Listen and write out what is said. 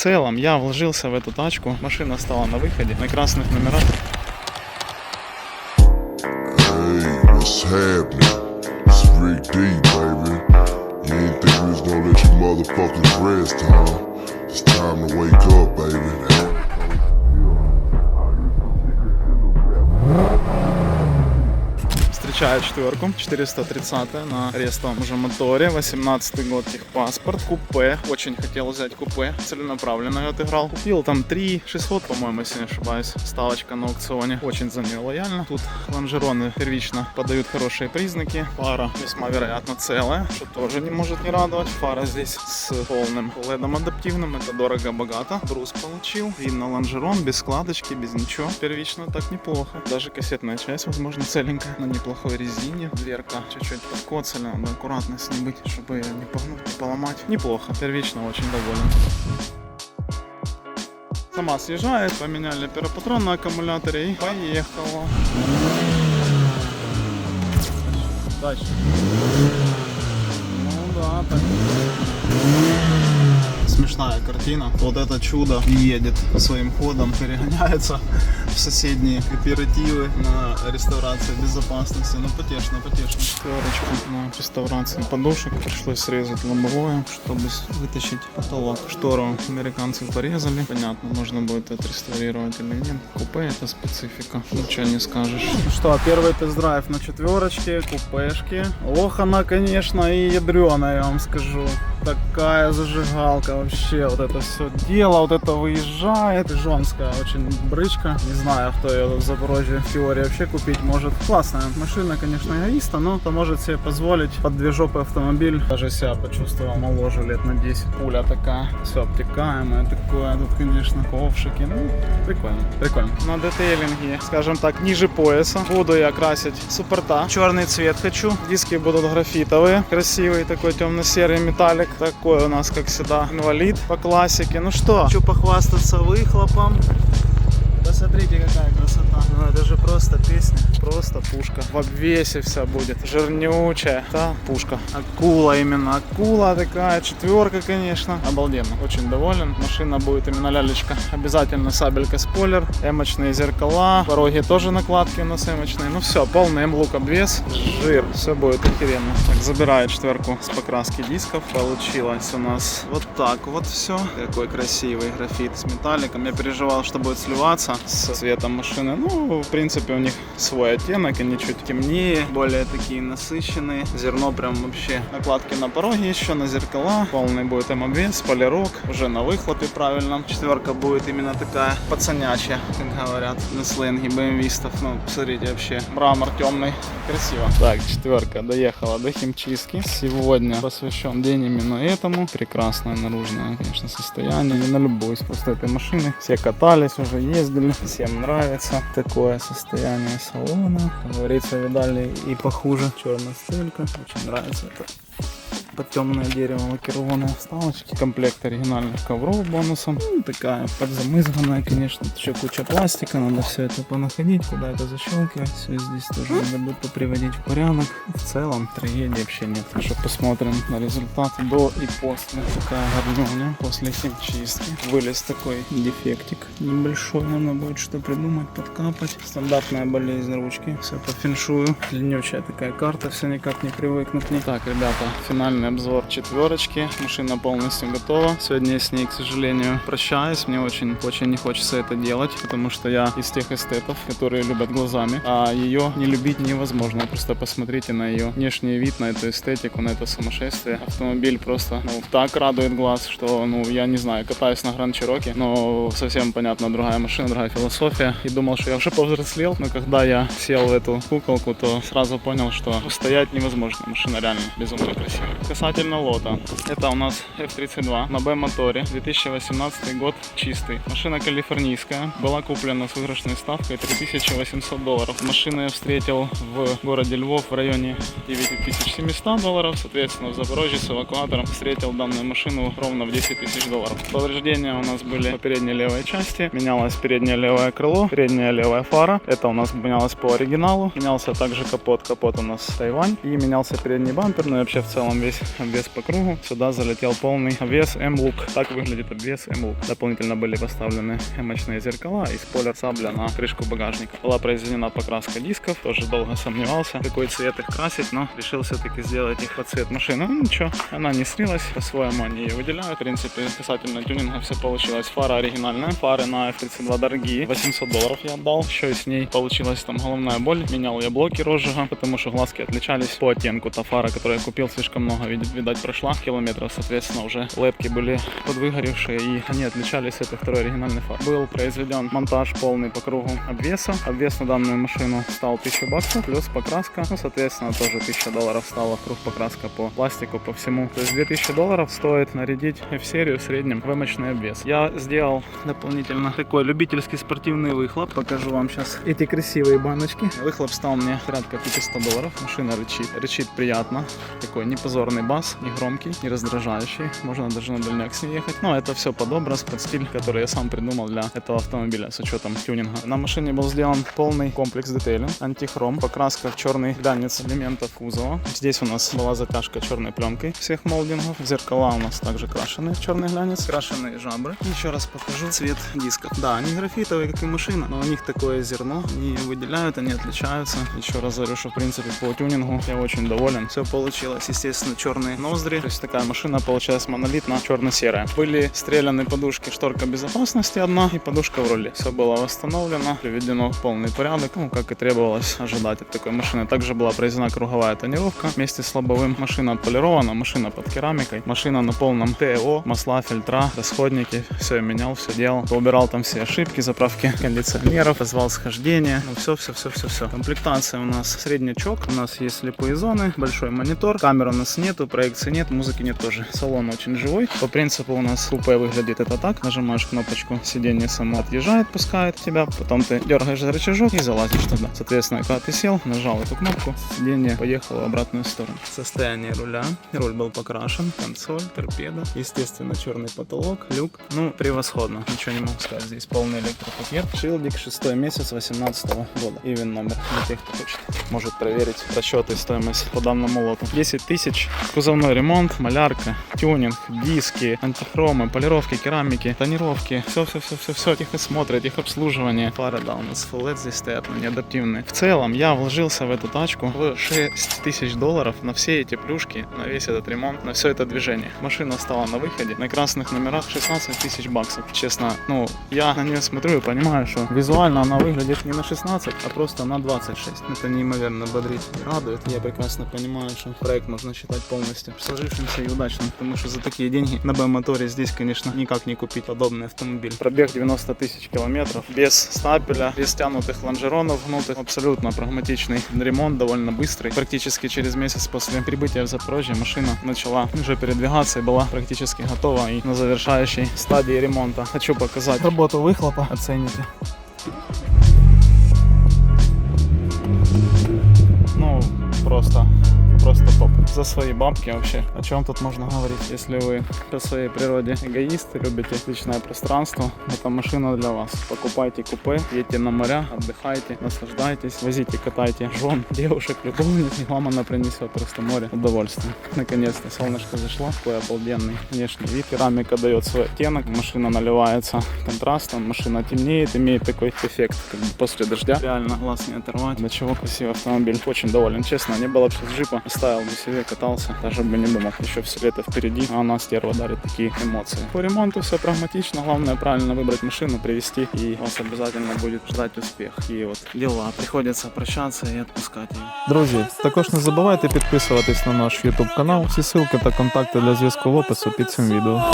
целом я вложился в эту тачку. Машина стала на выходе, на красных номерах. Hey, Встречаю четверку, 430 на рестовом уже моторе, 18 год техпаспорт, купе, очень хотел взять купе, целенаправленно отыграл. Купил там 3 600, по-моему, если не ошибаюсь, ставочка на аукционе, очень за нее лояльно. Тут лонжероны первично подают хорошие признаки, фара весьма вероятно целая, что тоже не может не радовать. Фара здесь с полным ледом адаптивным, это дорого-богато. Брус получил, видно лонжерон, без складочки, без ничего. Первично так неплохо. Даже кассетная часть, возможно, целенькая, на неплохой резине. Дверка чуть-чуть подкоцана, надо аккуратно с ней быть, чтобы ее не погнуть, не поломать. Неплохо, первично очень доволен. Сама съезжает, поменяли перопатрон на аккумуляторе и поехала. Дальше. Ну да, так. Смешная картина. Вот это чудо едет своим ходом, перегоняется в соседние кооперативы на реставрацию безопасности. Ну, потешно, потешно. Четверочку на реставрацию подушек. Пришлось срезать лобовое, чтобы вытащить потолок. Штору американцы порезали. Понятно, можно будет отреставрировать или нет. Купе это специфика. Ничего не скажешь. Ну что, первый тест-драйв на четверочке, купешке. Ох, она, конечно, и ядреная, я вам скажу. Такая зажигалка вообще, вот это все дело, вот это выезжает. Жонская очень брычка. Не знаю, кто ее в Запорожье в теории вообще купить может. Классная машина, конечно, эгоиста, но кто может себе позволить под движопый автомобиль. Даже себя почувствовал моложе лет на 10. Пуля такая, все обтекаемое такое. Тут, конечно, ковшики. Ну, прикольно, прикольно. На детейлинге, скажем так, ниже пояса. Буду я красить суппорта. Черный цвет хочу. Диски будут графитовые. Красивый такой темно-серый металлик. Такой у нас, как всегда, инвалид по классике. Ну что, хочу похвастаться выхлопом. Посмотрите, какая красота. Ну это же просто песня, просто пушка. В обвесе вся будет, жирнючая. Да, пушка. Акула именно, акула такая, четверка, конечно. Обалденно, очень доволен. Машина будет именно лялечка. Обязательно сабелька спойлер, эмочные зеркала, пороги тоже накладки у нас эмочные. Ну все, полный М-лук обвес, жир, все будет охеренно. Так, забираю четверку с покраски дисков. Получилось у нас вот так вот все. Какой красивый графит с металликом. Я переживал, что будет сливаться с цветом машины. Ну, в принципе, у них свой оттенок, они чуть темнее, более такие насыщенные. Зерно прям вообще. Накладки на пороге еще, на зеркала. Полный будет обвес, полирок, уже на выхлопе правильно. Четверка будет именно такая пацанячая, как говорят на сленге BMW-стов. Ну, посмотрите, вообще мрамор темный. Красиво. Так, четверка доехала до химчистки. Сегодня посвящен день именно этому. Прекрасное наружное, конечно, состояние. Не налюбуюсь просто этой машины. Все катались уже, ездили. Всем нравится такое состояние салона. Как говорится, видали и похуже. Черная стелька. Очень нравится это под темное дерево лакированные вставочки. Комплект оригинальных ковров бонусом. Ну, такая подзамызганная, конечно. Еще куча пластика, надо все это понаходить, куда это защелкивать. Все здесь тоже надо будет поприводить в порядок. В целом трагедии вообще нет. Что посмотрим на результат до и после. Такая гармония после химчистки. Вылез такой дефектик небольшой. Надо будет что придумать, подкапать. Стандартная болезнь ручки. Все по феншую. Длиннючая такая карта, все никак не привыкнуть. к ней. Так, ребята, финальный обзор четверочки. Машина полностью готова. Сегодня я с ней, к сожалению, прощаюсь. Мне очень, очень не хочется это делать, потому что я из тех эстетов, которые любят глазами, а ее не любить невозможно. Просто посмотрите на ее внешний вид, на эту эстетику, на это сумасшествие. Автомобиль просто ну, так радует глаз, что, ну, я не знаю, катаюсь на Гранд Чироки, но совсем понятно, другая машина, другая философия. И думал, что я уже повзрослел, но когда я сел в эту куколку, то сразу понял, что устоять невозможно. Машина реально безумно красивая. Касательно лота. Это у нас F32 на B-моторе. 2018 год чистый. Машина калифорнийская. Была куплена с выигрышной ставкой 3800 долларов. Машину я встретил в городе Львов в районе 9700 долларов. Соответственно, в Запорожье с эвакуатором встретил данную машину ровно в 10 тысяч долларов. Повреждения у нас были по передней левой части. Менялось переднее левое крыло, передняя левая фара. Это у нас менялось по оригиналу. Менялся также капот. Капот у нас Тайвань. И менялся передний бампер. Ну и вообще в целом весь обвес по кругу. Сюда залетел полный обвес M-Look. Так выглядит обвес M-Look. Дополнительно были поставлены эмочные зеркала и спойлер сабля на крышку багажника. Была произведена покраска дисков. Тоже долго сомневался, какой цвет их красить, но решил все-таки сделать их под цвет машины. Ну ничего, она не слилась, по-своему они ее выделяют. В принципе, касательно тюнинга все получилось. Фара оригинальная, фары на F32 дорогие. 800 долларов я отдал. Еще и с ней получилась там головная боль. Менял я блоки розжига, потому что глазки отличались по оттенку. Та фара, которую я купил, слишком много, видать, прошла километров. Соответственно, уже лепки были подвыгоревшие и они отличались от этой второй оригинальной фары. Был произведен монтаж полный по кругу обвеса. Обвес на данную машину стал 1000 баксов, плюс покраска. Ну, соответственно, тоже 1000 долларов стала круг покраска по пластику, по всему. То есть 2000 долларов стоит нарядить в среднем в эмочный обвес. Я сделал дополнительно такой любительский спортивный выхлоп. Покажу вам сейчас эти красивые баночки. Выхлоп стал мне порядка 500 долларов. Машина рычит. Рычит приятно. Такой непозорный бас, не громкий, не раздражающий. Можно даже на дальняк с ней ехать. Но это все под образ, под стиль, который я сам придумал для этого автомобиля с учетом тюнинга. На машине был сделан полный комплекс деталей. Антихром, покраска в черный глянец элементов кузова. Здесь у нас была затяжка черной пленкой всех молдингов. Зеркала у нас также крашены в черный глянец. Крашеные жабры. Еще раз покажу цвет дисков. Да, они графитовые, как и машина, но у них такое зерно. Они выделяют, они отличаются. Еще раз говорю, что в принципе по тюнингу я очень доволен. Все получилось, естественно, черные ноздри. То есть такая машина получилась монолитно черно-серая. Были стреляны подушки, шторка безопасности одна и подушка в руле. Все было восстановлено, приведено в полный порядок, ну, как и требовалось ожидать от такой машины. Также была произведена круговая тонировка вместе с лобовым. Машина отполирована, машина под керамикой, машина на полном ТО, масла, фильтра, расходники. Все я менял, все делал. Убирал там все ошибки, заправки кондиционеров, позвал схождение. Ну, все, все, все, все, все. Комплектация у нас среднячок. У нас есть слепые зоны, большой монитор. Камер у нас нету, проекции нет, музыки нет тоже. Салон очень живой. По принципу у нас купе выглядит это так. Нажимаешь кнопочку, сиденье само отъезжает, пускает тебя. Потом ты дергаешь за рычажок и залазишь туда. Соответственно, когда ты сел, нажал эту кнопку, сиденье поехало в обратную сторону. Состояние руля. Руль был покрашен, консоль, торпеда. Естественно, черный потолок, люк. Ну, превосходно. Ничего не могу сказать. Здесь полный электропакет. Шилдик, шестой месяц 18 года. И вин номер для тех, кто хочет. Может проверить расчеты стоимость по данному лоту. 10 тысяч. Кузовной ремонт, малярка, тюнинг, диски, антихромы, полировки, керамики, тонировки. Все, все, все, все, все. Техосмотры, техобслуживание. Фары, да, у нас LED здесь стоят, но не адаптивные. В целом, я вложился в эту тачку в 6 тысяч долларов на все эти плюшки, на весь этот ремонт, на все это движение. Машина стала на выходе на красных номерах 16 тысяч баксов. Честно, ну, я на нее смотрю и понимаю, что визуально она выглядит не на 16, а просто на 26. Это неимоверно бодрит и радует. Я прекрасно понимаю, что проект можно считать полностью сложившимся и удачным, потому что за такие деньги на B-моторе здесь, конечно, никак не купить подобный автомобиль. Пробег 90 тысяч километров, без стапеля, без тянутых лонжеронов гнутых, абсолютно прагматичный ремонт, довольно быстрый. Практически через месяц после прибытия в Запорожье машина начала уже передвигаться и была практически готова и на завершающей стадии ремонта. Хочу показать работу выхлопа, оцените. За свои бабки вообще. О чем тут можно говорить? Если вы по своей природе эгоисты, любите личное пространство, это машина для вас. Покупайте купе, едьте на моря, отдыхайте, наслаждайтесь, возите, катайте жен, девушек, любовниц, и вам она принесет просто море удовольствия. Наконец-то солнышко зашло, такой обалденный внешний вид. Керамика дает свой оттенок, машина наливается контрастом, машина темнеет, имеет такой эффект, как бы после дождя. Реально глаз не оторвать. До чего красивый автомобиль. Очень доволен, честно. Не было бы сейчас джипа, оставил бы себе, катался, даже бы не думал. Еще все лето впереди, а она стерва дарит такие эмоции. По ремонту все прагматично, главное правильно выбрать машину, привезти, и вас обязательно будет ждать успех. И вот дела, приходится прощаться и отпускать її. Друзі, також не забувайте підписуватись на наш YouTube канал. Всі ссылки та контакти для зв'язку в опису під цим відео.